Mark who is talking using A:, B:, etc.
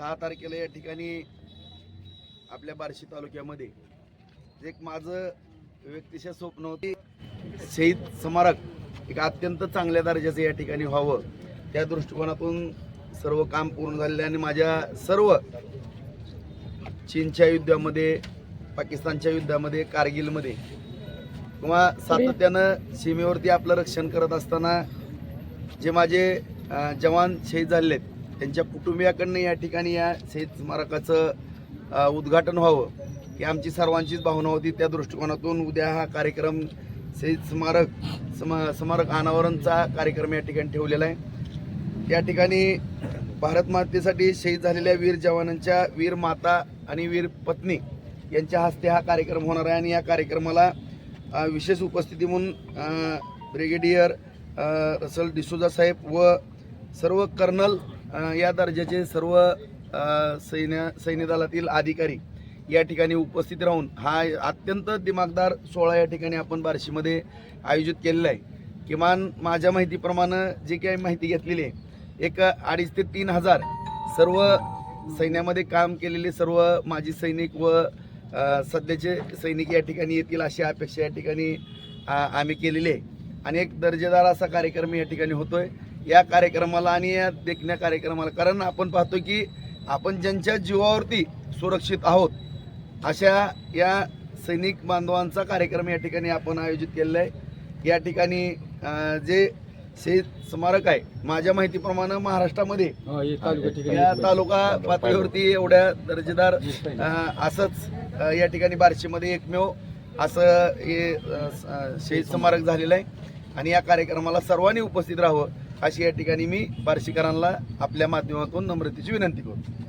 A: सहा तारखेला या ठिकाणी आपल्या बार्शी तालुक्यामध्ये एक माझं व्यक्तिशः स्वप्न होते शहीद स्मारक एक अत्यंत चांगल्या दर्जाचं या ठिकाणी व्हावं. त्या दृष्टिकोनातून सर्व काम पूर्ण झालेलं आणि माझ्या सर्व चीनच्या युद्धामध्ये पाकिस्तानच्या युद्धामध्ये कारगिलमध्ये किंवा सातत्यानं सीमेवरती आपलं रक्षण करत असताना जे माझे जवान शहीद झालेले आहेत त्यांच्या कुटुंबियाकडनं या ठिकाणी या शेत स्मारकाचं उद्घाटन व्हावं ही आमची सर्वांचीच भावना होती. त्या दृष्टिकोनातून उद्या हा कार्यक्रम शहीद स्मारक सम स्मारक अनावरणचा कार्यक्रम या ठिकाणी ठेवलेला आहे. या ठिकाणी भारत मातेसाठी शहीद झालेल्या वीर जवानांच्या वीर माता आणि वीर पत्नी यांच्या हस्ते हा कार्यक्रम होणार आहे आणि या कार्यक्रमाला विशेष उपस्थिती म्हणून ब्रिगेडियर रसल डिसोजा साहेब व सर्व कर्नल या दर्जाचे सर्व सैन्य सैन्य दलातील अधिकारी या ठिकाणी उपस्थित राहून हा अत्यंत दिमागदार सोहळा या ठिकाणी आपण बार्शीमध्ये आयोजित केलेला आहे. किमान माझ्या माहितीप्रमाणे जे काही माहिती घेतलेली आहे एक अडीच ते तीन हजार सर्व सैन्यामध्ये काम केलेले सर्व माजी सैनिक व सध्याचे सैनिक या ठिकाणी येतील अशी अपेक्षा या ठिकाणी आम्ही केलेली आहे. आणि एक दर्जेदार असा कार्यक्रम या ठिकाणी होतोय. या कार्यक्रमाला आणि या देखण्या कार्यक्रमाला कारण आपण पाहतो की आपण ज्यांच्या जीवावरती सुरक्षित आहोत अशा या सैनिक बांधवांचा कार्यक्रम या ठिकाणी आपण आयोजित केलेला आहे. या ठिकाणी जे शहीद स्मारक आहे माझ्या माहितीप्रमाणे महाराष्ट्रामध्ये या तालुका पातळीवरती एवढ्या दर्जेदार असंच या ठिकाणी बार्शीमध्ये एकमेव असं हे शहीद स्मारक झालेलं आहे. आणि या कार्यक्रमाला सर्वांनी उपस्थित राहावं अशी या ठिकाणी मी बार्शीकरांना आपल्या माध्यमातून नम्रतेची विनंती करतो.